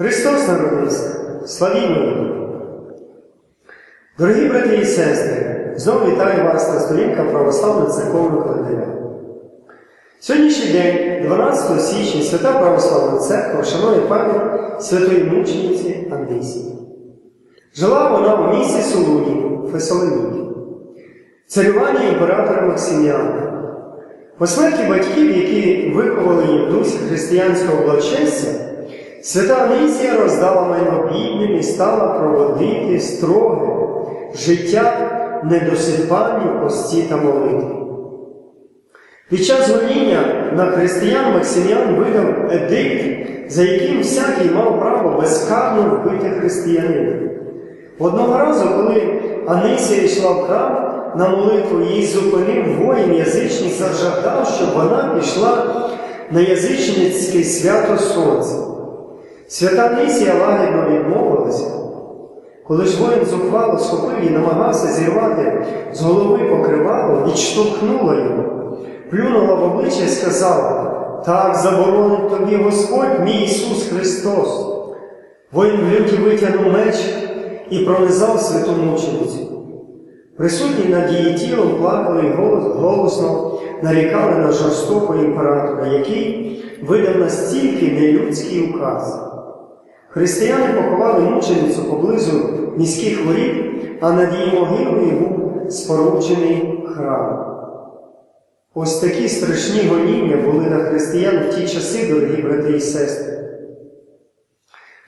Христос народився, славімо! Дорогі брати і сестри, знову вітаю вас на сторінках православного церковного календаря. Сьогоднішній день, 12 січня, Свята Православна Церква вшанує пам'ять святої мучениці Андисії. Жила вона у місті Солуні, Фесалоніки, царювання імператора Максиміана. По смерті батьків, які виховали в дусі християнського благочестя, свята Анисія роздала майно бідним і стала проводити строге життя недосипанню пості та молитві. Під час гоніння на християн Максиміан видав едикт, за яким всякий мав право безкарно вбити християнина. Одного разу, коли Анисія йшла в храм на молитву, її зупинив воїн язичник, зажадав, щоб вона пішла на язичницьке свято Сонця. Свята Анисія лагідно відмовилася. Коли ж воїн зухвало схопив і намагався зірвати з голови покривало, відштовхнула його, плюнула в обличчя і сказала: Так заборонить тобі Господь, мій Ісус Христос. Воїн в люті витягнув меч і пронизав святу мученицю. Присутні над її тілом плакали і голос- голосно нарікали на жорстокого імператора, який видав настільки нелюдський указ. Християни поховали мученицю поблизу міських воріт, а над її могилою був споруджений храм. Ось такі страшні гоніння були на християн в ті часи, дорогі брати і сестри.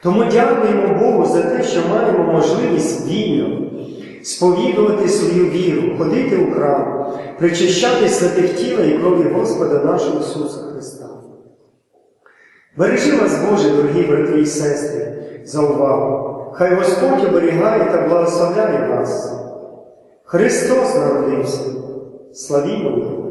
Тому дякуємо Богу за те, що маємо можливість вільно сповідувати свою віру, ходити у храм, причащати святих тіла і крові Господа нашого Ісуса. Бережи вас, Боже, дорогі брати і сестри, за увагу. Хай Господь оберігає та благословляє вас. Христос народився. Славімо Його!